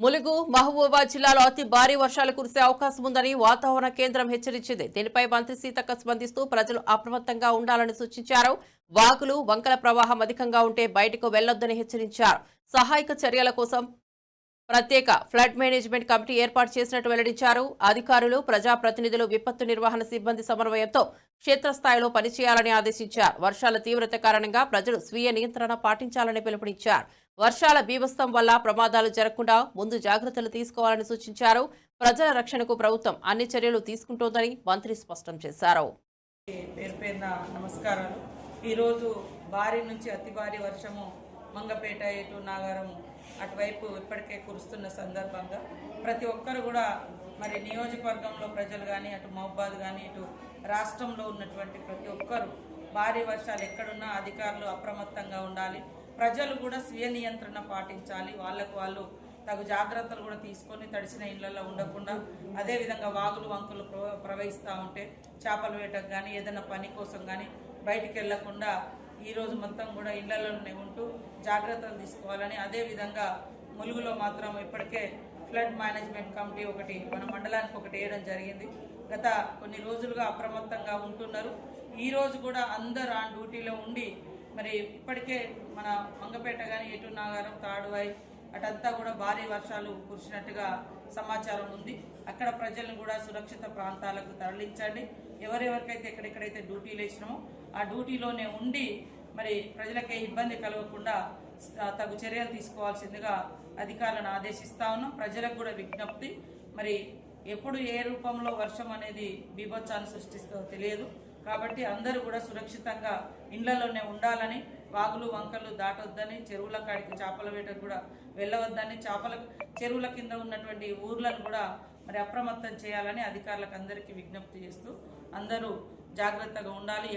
ములుగు మహబూబాబాద్ జిల్లాలో అతి భారీ వర్షాలు కురిసే అవకాశం ఉందని వాతావరణ కేంద్రం హెచ్చరించింది. దీనిపై మంత్రి సీతక్క స్పందిస్తూ ప్రజలు అప్రమత్తంగా ఉండాలని సూచించారు. వాగులు వంకల ప్రవాహం అధికంగా ఉంటే బయటకు వెళ్ళొద్దని హెచ్చరించారు. సహాయక చర్యల కోసం ప్రత్యేక ఫ్లడ్ మేనేజ్మెంట్ కమిటీ ఏర్పాటు చేసినట్టు వెల్లడించారు. అధికారులు ప్రజాప్రతినిధులు విపత్తు నిర్వహణ సిబ్బంది సమన్వయంతో క్షేత్రస్థాయిలో పనిచేయాలని ఆదేశించారు. వర్షాల తీవ్రత కారణంగా ప్రజలు స్వీయ నియంత్రణ పాటించాలని పిలుపునిచ్చారు. వర్షాల బీభత్సం వల్ల ప్రమాదాలు జరగకుండా ముందు జాగ్రత్తలు తీసుకోవాలని సూచించారు. ప్రజల రక్షణకు ప్రభుత్వం అన్ని చర్యలు తీసుకుంటోందని మంత్రి స్పష్టం చేశారు. ఈరోజు భారీ నుంచి అతి భారీ వర్షము మంగపేట ఇటు నాగారము అటువైపు ఇప్పటికే కురుస్తున్న సందర్భంగా ప్రతి ఒక్కరు కూడా మరి నియోజకవర్గంలో ప్రజలు కానీ అటు మహబాద్ కానీ ఇటు రాష్ట్రంలో ఉన్నటువంటి ప్రతి ఒక్కరు భారీ వర్షాలు ఎక్కడున్నా అధికారులు అప్రమత్తంగా ఉండాలి. ప్రజలు కూడా స్వీయ నియంత్రణ పాటించాలి. వాళ్ళకు వాళ్ళు తగు జాగ్రత్తలు కూడా తీసుకొని తడిసిన ఇళ్ళలో ఉండకుండా అదేవిధంగా వాగులు వంకులు ప్రవ- ప్రవహిస్తూ ఉంటే చేపల వేటకు కానీ ఏదైనా పని కోసం కానీ బయటికి వెళ్ళకుండా ఈరోజు మొత్తం కూడా ఇళ్ళలోనే ఉంటూ జాగ్రత్తలు తీసుకోవాలని అదేవిధంగా ములుగులో మాత్రం ఇప్పటికే ఫ్లడ్ మేనేజ్మెంట్ కమిటీ ఒకటి మన మండలానికి ఒకటి వేయడం జరిగింది. గత కొన్ని రోజులుగా అప్రమత్తంగా ఉంటున్నారు. ఈ రోజు కూడా అందరు ఆ డ్యూటీలో ఉండి మరి ఇప్పటికే మన మంగపేట కానీ ఎటు నాగారం తాడువాయి అటంతా కూడా భారీ వర్షాలు కురిసినట్టుగా సమాచారం ఉంది. అక్కడ ప్రజలను కూడా సురక్షిత ప్రాంతాలకు తరలించండి. ఎవరెవరికైతే ఎక్కడెక్కడైతే డ్యూటీలు వేసినామో ఆ డ్యూటీలోనే ఉండి మరి ప్రజలకే ఇబ్బంది కలగకుండా తగు చర్యలు తీసుకోవాల్సిందిగా అధికారులను ఆదేశిస్తా ఉన్నాం. ప్రజలకు కూడా విజ్ఞప్తి మరి ఎప్పుడు ఏ రూపంలో వర్షం అనేది బీభత్సాన్ని సృష్టిస్తుందో తెలియదు. కాబట్టి అందరూ కూడా సురక్షితంగా ఇండ్లలోనే ఉండాలని వాగులు వంకలు దాటొద్దని చెరువుల కాడికి చేపల వేటకు కూడా వెళ్ళవద్దని చేపల చెరువుల కింద ఉన్నటువంటి ఊర్లను కూడా మరి అప్రమత్తం చేయాలని అధికారులకు అందరికీ విజ్ఞప్తి చేస్తూ అందరూ జాగ్రత్తగా ఉండాలి.